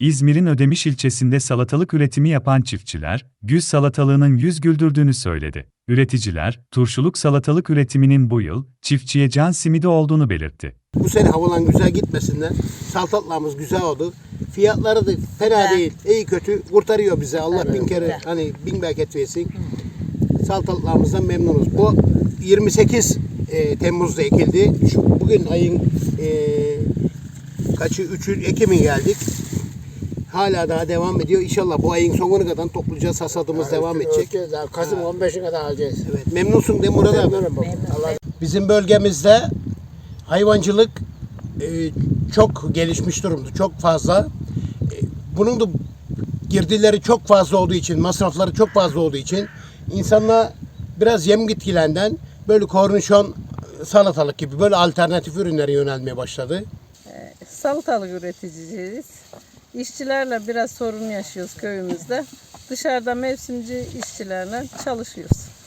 İzmir'in Ödemiş ilçesinde salatalık üretimi yapan çiftçiler, güz salatalığının yüz güldürdüğünü söyledi. Üreticiler, turşuluk salatalık üretiminin bu yıl, çiftçiye can simidi olduğunu belirtti. Bu sene havalan güzel gitmesinden saltatlarımız güzel oldu. Fiyatları da fena değil. iyi kötü kurtarıyor bize. Allah bin kere hani bin bereket versin. Saltatlarımızdan memnunuz. Bu 28 e, Temmuz'da ekildi. Şu bugün ayın e, kaçı 3'ü Ekim'e geldik. Hala daha devam ediyor. İnşallah bu ayın sonuna kadar toplayacağız. Hasadımız devam edecek. Kasım 15'ine kadar alacağız. Evet, memnunsun değil mi Murat abi? Memnunum. Allah Bizim bölgemizde hayvancılık e, çok gelişmiş durumda. Çok fazla. E, bunun da girdileri çok fazla olduğu için, masrafları çok fazla olduğu için insanlar biraz yem bitkilerinden böyle kornişon, salatalık gibi böyle alternatif ürünlere yönelmeye başladı. Salatalık üreticisiyiz. İşçilerle biraz sorun yaşıyoruz köyümüzde. Dışarıda mevsimci işçilerle çalışıyoruz.